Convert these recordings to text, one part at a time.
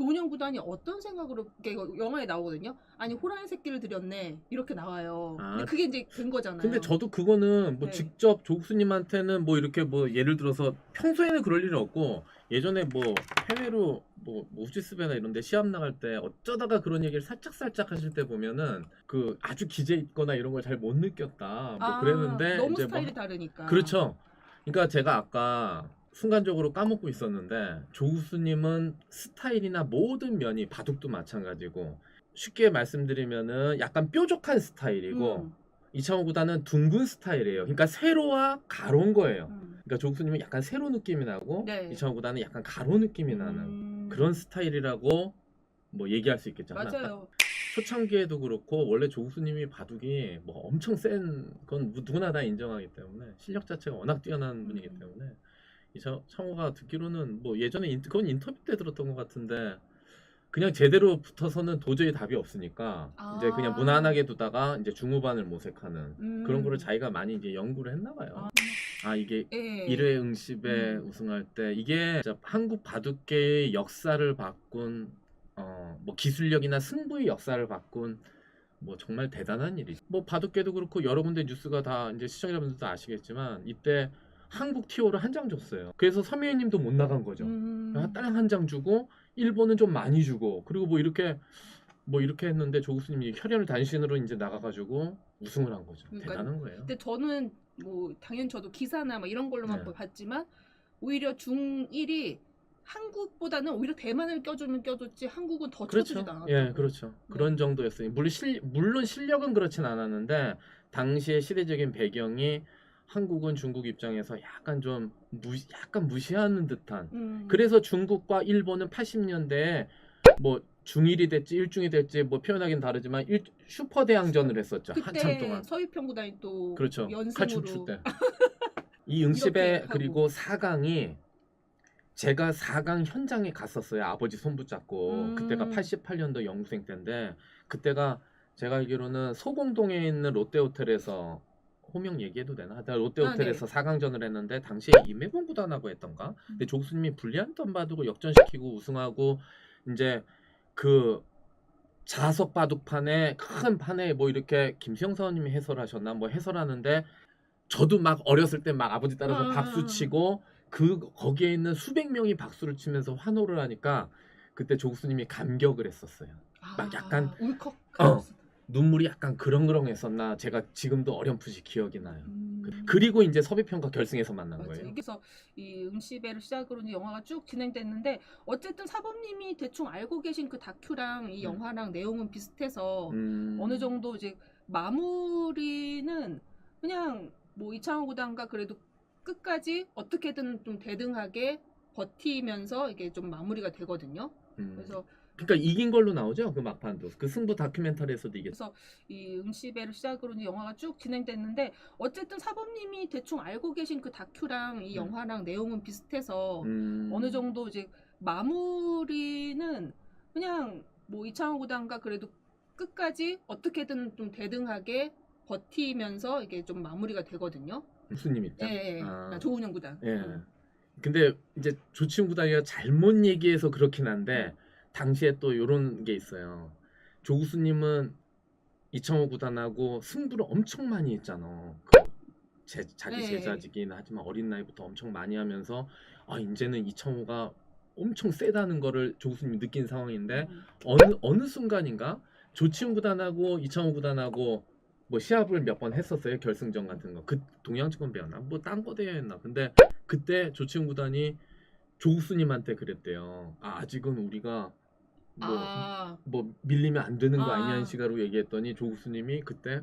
조은영 구단이 어떤 생각으로 영화에 나오거든요. 아니 호랑이 새끼를 들였네 이렇게 나와요. 아, 근데 그게 이제 된 거잖아요. 근데 저도 그거는 뭐 네. 직접 조국수님한테는 뭐 이렇게 뭐 예를 들어서 평소에는 그럴 일은 없고 예전에 뭐 해외로 뭐 우지스베나 이런데 시합 나갈 때 어쩌다가 그런 얘기를 살짝 살짝 하실 때 보면은 그 아주 기재 있거나 이런 걸 잘 못 느꼈다 뭐 아, 그랬는데 너무 이제 스타일이 뭐 다르니까. 그렇죠. 그러니까 제가 아까 순간적으로 까먹고 있었는데 조우수님은 스타일이나 모든 면이 바둑도 마찬가지고 쉽게 말씀드리면은 약간 뾰족한 스타일이고 음, 이창호 구단은 둥근 스타일이에요. 그러니까 세로와 가로인 거예요. 음. 그러니까 조우수님은 약간 세로 느낌이 나고 네. 이창호 구단은 약간 가로 느낌이 나는 음. 그런 스타일이라고 뭐 얘기할 수 있겠죠. 맞아요. 초창기에도 그렇고 원래 조국수님이 바둑이 뭐 엄청 센 건 누구나 다 인정하기 때문에 실력 자체가 워낙 뛰어난 분이기 음. 때문에 이 차- 창호가 듣기로는 뭐 예전에 인, 그건 인터뷰 때 들었던 것 같은데 그냥 제대로 붙어서는 도저히 답이 없으니까 이제 그냥 아. 무난하게 두다가 이제 중후반을 모색하는 음. 그런 거를 자기가 많이 이제 연구를 했나 봐요. 아. 아 이게 예. 1회 응시배 음. 우승할 때 이게 진짜 한국 바둑계의 역사를 바꾼 어, 뭐 기술력이나 승부의 역사를 바꾼 뭐 정말 대단한 일이죠. 뭐 바둑계도 그렇고 여러 군데 뉴스가 다 이제 시청자분들도 아시겠지만 이때 한국 티오를 한 장 줬어요. 그래서 서미애님도 못 나간 거죠. 음. 딱한 장 주고 일본은 좀 많이 주고 그리고 뭐 이렇게 뭐 이렇게 했는데 조국수님이 혈연을 단신으로 이제 나가가지고 우승을 한 거죠. 그러니까 대단한 거예요. 근데 저는 뭐 당연히 저도 기사나 막 이런 걸로만 네. 봤지만 오히려 중1이 한국보다는 오히려 대만을 껴주면 껴줬지 한국은 더 그렇죠. 쳐주지도 않았고. 예, 그렇죠. 그런 정도였어요. 물론, 실, 물론 실력은 그렇진 않았는데 당시의 시대적인 배경이 한국은 중국 입장에서 약간 좀 무시, 약간 무시하는 듯한. 음. 그래서 중국과 일본은 80년대에 뭐 중일이 됐지 일중이 됐지 뭐 표현하기는 다르지만 일, 슈퍼 대항전을 했었죠. 한참 동안. 서유평 구단이 또 그렇죠. 연승으로 칼춤추 때. 이 이렇게 응시배. 그리고 4강이 제가 4강 현장에 갔었어요. 아버지 손 붙잡고. 음. 그때가 88년도 연구생 때인데 그때가 제가 알기로는 소공동에 있는 롯데호텔에서 호명 얘기해도 되나? 하여튼 롯데호텔에서 아, 네. 4강전을 했는데 당시에 임해공 구단하고 했던가? 근데 음. 조수님이 불리한 턴 바둑을 역전시키고 우승하고 이제 그 자석 바둑판에 큰 판에 뭐 이렇게 김수영 사원님이 해설하셨나 뭐 해설하는데 저도 막 어렸을 때 막 아버지 따라서 아. 박수 치고 그 거기에 있는 수백 명이 박수를 치면서 환호를 하니까 그때 조수님이 감격을 했었어요. 막 약간- 아, 울컥. 어. 눈물이 약간 그렁그렁했었나 제가 지금도 어렴풋이 기억이 나요. 음. 그리고 이제 섭외편과 결승에서 만난 맞아요. 거예요. 그래서 이 응시배를 시작으로 영화가 쭉 진행됐는데 어쨌든 사범님이 대충 알고 계신 그 다큐랑 이 음. 영화랑 내용은 비슷해서 음. 어느 정도 이제 마무리는 그냥 뭐 이창호 구단과 그래도 끝까지 어떻게든 좀 대등하게 버티면서 이게 좀 마무리가 되거든요. 음. 그래서 그러니까 이긴 걸로 나오죠 그 막판도 그 승부 다큐멘터리에서도 이겼. 그래서 이 응시배를 시작으로 이제 영화가 쭉 진행됐는데 어쨌든 사범님이 대충 알고 계신 그 다큐랑 이 음. 영화랑 내용은 비슷해서 음. 어느 정도 이제 마무리는 그냥 뭐 이창호 구단과 그래도 끝까지 어떻게든 좀 대등하게 버티면서 이게 좀 마무리가 되거든요. 무슨 님 입장? 예, 예. 아. 아, 조은영 구단. 예. 음. 근데 이제 조치훈 구단이가 잘못 얘기해서 그렇긴 한데 당시에 또 이런 게 있어요. 조구수님은 이창호 구단하고 승부를 엄청 많이 했잖아. 그 제, 자기 네. 제자지긴 하지만 어린 나이부터 엄청 많이 하면서 아 이제는 이창호가 엄청 세다는 거를 조구수님이 느낀 상황인데 음. 어느 어느 순간인가 조치훈 구단하고 이창호 구단하고 뭐 시합을 몇 번 했었어요 결승전 같은 거. 그 동양증권 배웠나? 뭐 딴 거 대회였나? 근데 그때 조치훈 구단이 조국수님한테 그랬대요. 아, 아직은 우리가 뭐, 아, 뭐 밀리면 안 되는 거 아. 아니냐는 시가로 얘기했더니 조국수님이 그때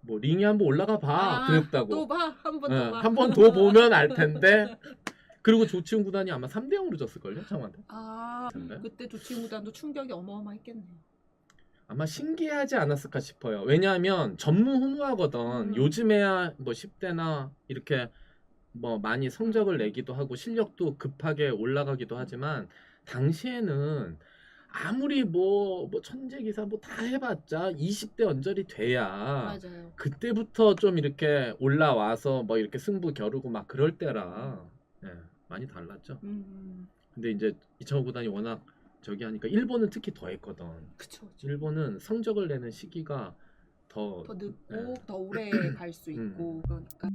뭐 링에 한번 올라가 봐 아, 그랬다고. 또 봐. 한번 예, 더 봐. 한 번 더 보면 알 텐데. 그리고 조치훈 구단이 아마 3대 0으로 졌을걸요, 창한테. 아, 텐데. 그때 조치훈 구단도 충격이 어마어마했겠네요. 아마 신기하지 않았을까 싶어요. 왜냐하면 전무후무하거든. 음. 요즘에야 뭐 10대나 이렇게 뭐 많이 성적을 내기도 하고 실력도 급하게 올라가기도 하지만 당시에는 아무리 뭐, 뭐 천재기사 뭐 다 해봤자 20대 언저리 돼야 맞아요. 그때부터 좀 이렇게 올라와서 뭐 이렇게 승부 겨루고 막 그럴 때라 예, 많이 달랐죠. 음. 근데 이제 이창호 구단이 워낙 저기 하니까 일본은 특히 더 했거든. 그쵸. 그쵸. 일본은 성적을 내는 시기가 더, 더 늦고 네. 더 오래 갈수 음. 있고 그러니까